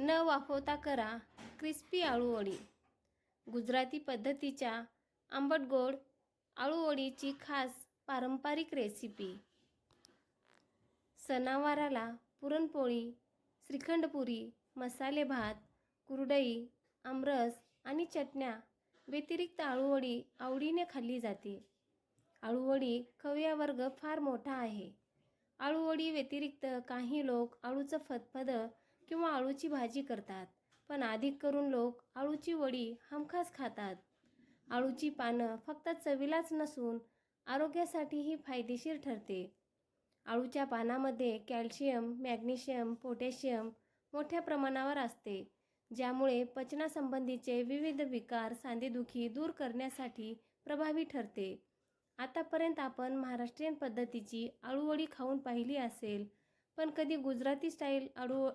न वाफवता करा क्रिस्पी आळूवडी. गुजराती पद्धतीच्या आंबट गोड आळूवडीची खास पारंपरिक रेसिपी सणावाराला पुरणपोळी श्रीखंडपुरी मसाले भात कुरडई आमरस आणि चटण्या व्यतिरिक्त आळूवडी आवडीने खाल्ली जाते. आळूवडी खव्या वर्ग फार मोठा आहे. आळूवडी व्यतिरिक्त काही लोक आळूचं फतफदं किंवा आळूची भाजी करतात. पण अधिक करून लोक आळूची वडी हमखास खातात. आळूची पानं फक्त चवीलाच नसून आरोग्यासाठीही फायदेशीर ठरते. आळूच्या पानामध्ये कॅल्शियम मॅग्नेशियम पोटॅशियम मोठ्या प्रमाणावर असते ज्यामुळे पचनासंबंधीचे विविध विकार सांधेदुखी दूर करण्यासाठी प्रभावी ठरते. आतापर्यंत आपण महाराष्ट्रीयन पद्धतीची आळूवडी खाऊन पाहिली असेल पण कधी गुजराती स्टाईल आळू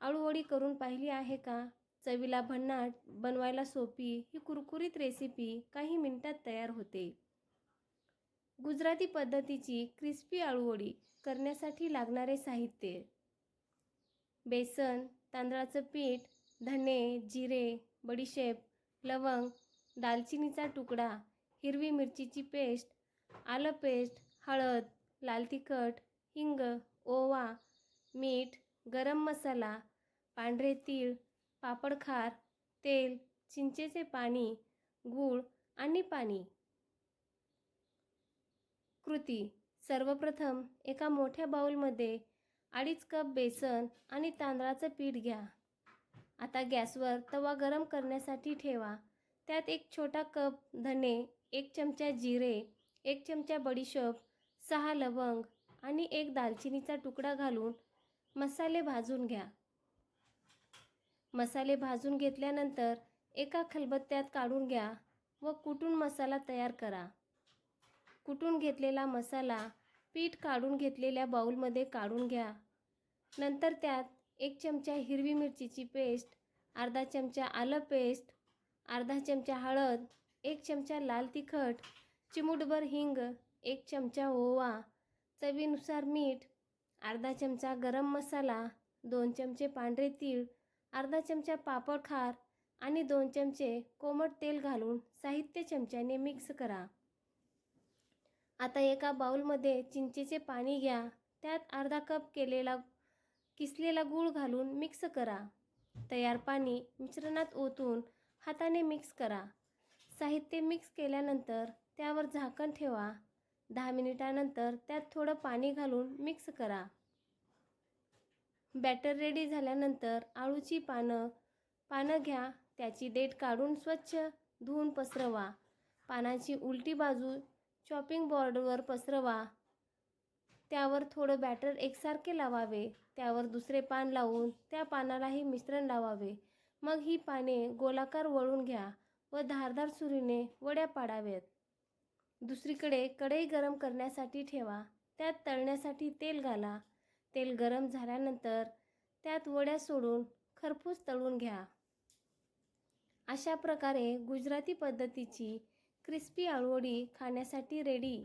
आळूवडी करून पाहिली आहे का? चवीला भन्नाट बनवायला सोपी ही कुरकुरीत रेसिपी काही मिनिटात तयार होते. गुजराती पद्धतीची क्रिस्पी आळूवडी करण्यासाठी लागणारे साहित्य. बेसन तांदळाचं पीठ धणे जिरे बडीशेप लवंग दालचिनीचा तुकडा हिरवी मिरचीची पेस्ट आलं पेस्ट हळद लाल तिखट हिंग ओवा मीठ गरम मसाला पांढरे तीळ पापडखार तेल चिंचेचे पाणी गूळ आणि पाणी. कृती. सर्वप्रथम एका मोठ्या बाऊलमध्ये अडीच कप बेसन आणि तांदळाचं पीठ घ्या. आता गॅसवर तवा गरम करण्यासाठी ठेवा. त्यात एक छोटा कप धने एक चमचा जिरे एक चमचा बडीशोप सहा लवंग आणि एक दालचिनीचा तुकडा घालून मसाले भाजून घ्या. मसाले भाजून घेतल्यानंतर एका खलबत्त्यात काढून घ्या व कुटून मसाला तयार करा. कुटून घेतलेला मसाला पीठ काढून घेतलेल्या बाऊलमध्ये काढून घ्या. नंतर त्यात एक चमचा हिरवी मिरचीची पेस्ट अर्धा चमचा आलं पेस्ट अर्धा चमचा हळद एक चमचा लाल तिखट चिमूटभर हिंग एक चमचा ओवा चवीनुसार मीठ अर्धा चमचा गरम मसाला दोन चमचे पांढरे तीळ अर्धा चमचा पापड खार आणि दोन चमचे कोमट तेल घालून साहित्य चमच्याने मिक्स करा. आता एका बाऊलमध्ये चिंचेचे पाणी घ्या. त्यात अर्धा कप केलेला किसलेला गूळ घालून मिक्स करा. तयार पाणी मिश्रणात ओतून हाताने मिक्स करा. साहित्य मिक्स केल्यानंतर त्यावर झाकण ठेवा. दहा मिनिटानंतर त्यात थोडं पाणी घालून मिक्स करा. बॅटर रेडी झाल्यानंतर आळूची पानं पानं घ्या त्याची देठ काढून स्वच्छ धुवून पसरवा. पानाची उलटी बाजू चॉपिंग बोर्डवर पसरवा. त्यावर थोडं बॅटर एकसारखे लावावे. त्यावर दुसरे पान लावून त्या पानालाही मिश्रण लावावे. मग ही पाने गोलाकार वळून घ्या व धारदार सुरीने वड्या पाडाव्यात. दुसरीकडे कढई गरम करण्यासाठी ठेवा. त्यात तळण्यासाठी तेल घाला. तेल गरम झाल्यानंतर त्यात वड्या सोडून खरपूस तळून घ्या. अशा प्रकारे गुजराती पद्धतीची क्रिस्पी आळूवडी खाण्यासाठी रेडी